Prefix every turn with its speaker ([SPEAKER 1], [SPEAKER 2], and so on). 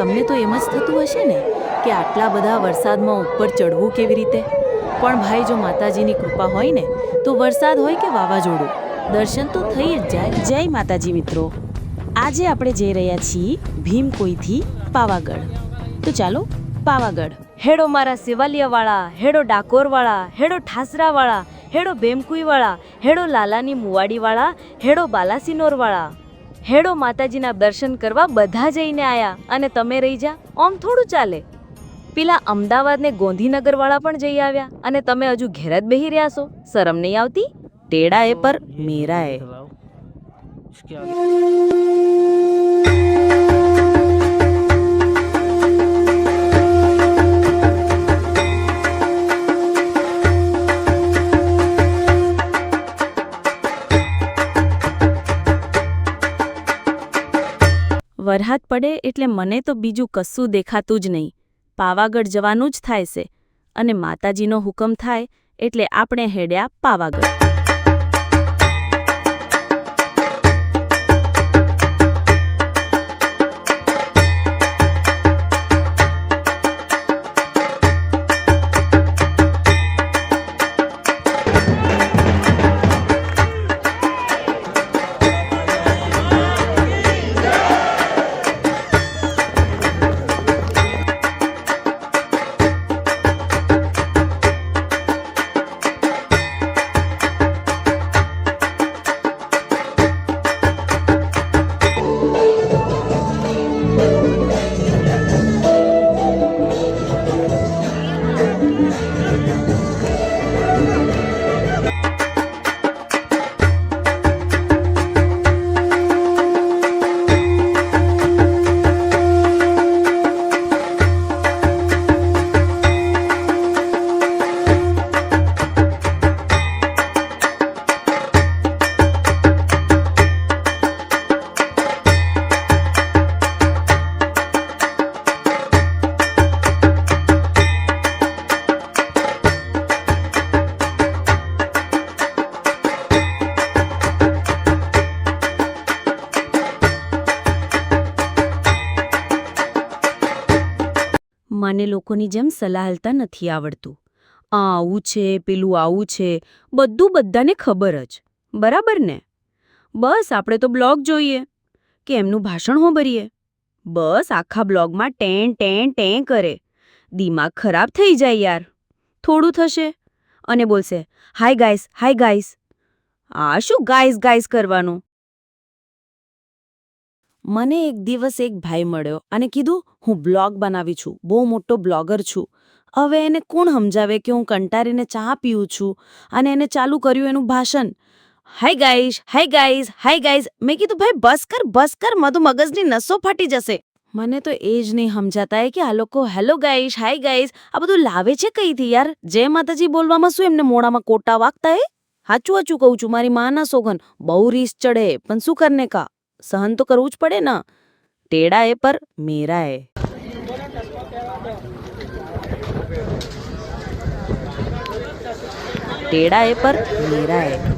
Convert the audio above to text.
[SPEAKER 1] તમને તો એમ જ થતું હશે ને કે આટલા બધા વરસાદમાં ઉપર ચડવું કેવી રીતે? પણ ભાઈ, જો માતાજીની કૃપા હોય ને, તો વરસાદ હોય કે વાવાઝોડું, દર્શન તો થઈ જ જાય.
[SPEAKER 2] જય માતાજી મિત્રો. આજે આપણે જઈ રહ્યા છીએ ભીમકોઈથી પાવાગઢ. તો ચાલો, પાવાગઢ. હેડો મારા સેવાલિયાવાળા, હેડો ડાકોરવાળા, હેડો ઠાસરાવાળા, હેડો ભેમકુઈવાળા, હેડો લાલાની મુવાડીવાળા, હેડો બાલાસિનોરવાળા. હેડો માતાજીના દર્શન કરવા બધા જઈને આયા અને તમે રહી જા ઓમ થોડું ચાલે. પેલા અમદાવાદ ને ગોંધીનગરવાળા પણ જઈ આવ્યા અને તમે હજુ ઘેર જ બેહી રહ્યા છો. શરમ નહીં આવતી? ટેડા એ પર મેરા એ વરહાદ પડે એટલે મને તો બીજું કશું દેખાતું જ નહીં. પાવાગઢ જવાનું જ થાય છે અને માતાજીનો હુકમ થાય એટલે આપણે હેડ્યા પાવાગઢ. Thank you. મને લોકોની જેમ સલાહ હાલતા નથી આવડતું. આ આવું છે, પેલું આવું છે, બધું બધાને ખબર જ. બરાબર ને? બસ, આપણે તો બ્લોગ જોઈએ. કે એમનું ભાષણ હોંભરીએ. બસ, આખા બ્લોગમાં ટેન ટેન, ટેં કરે. દિમાગ ખરાબ થઈ જાય યાર. થોડું થશે. અને બોલશે, હાય ગાઈસ હાય ગાઈસ. આ શું ગાઈસ ગાઈસ કરવાનું? મને એક દિવસ એક ભાઈ મળ્યો અને કીધું, હું બ્લોગ બનાવી છું, બહુ મોટો બ્લોગર છું. હવે એને કોણ સમજાવે કે હું કંટારીને ચા પીઉં છું અને એને ચાલુ કર્યું એનું ભાષણ? હાય ગાઈશ, હાય ગાઈઝ હાય ગાઈઝ મેં કીધું, ભાઈ, બસ કર બસ કર, મધુ મગજની નસો ફાટી જશે. મને તો એ જ નહીં સમજાતા કે આ લોકો, હેલો ગાઈશ, હાય ગાઈસ આ બધું લાવે છે કઈથી યાર? જય માતાજી બોલવામાં શું એમને મોડામાં કોટા વાગતા એ હાચું હાચું કહું છું, મારી માના સોગન બહુ રીસ ચડે, પણ શું કરને કા? સહન તો કરવું જ પડે ને ટેડા એ પર મેરા એ ટેડા એ પર મેરા એ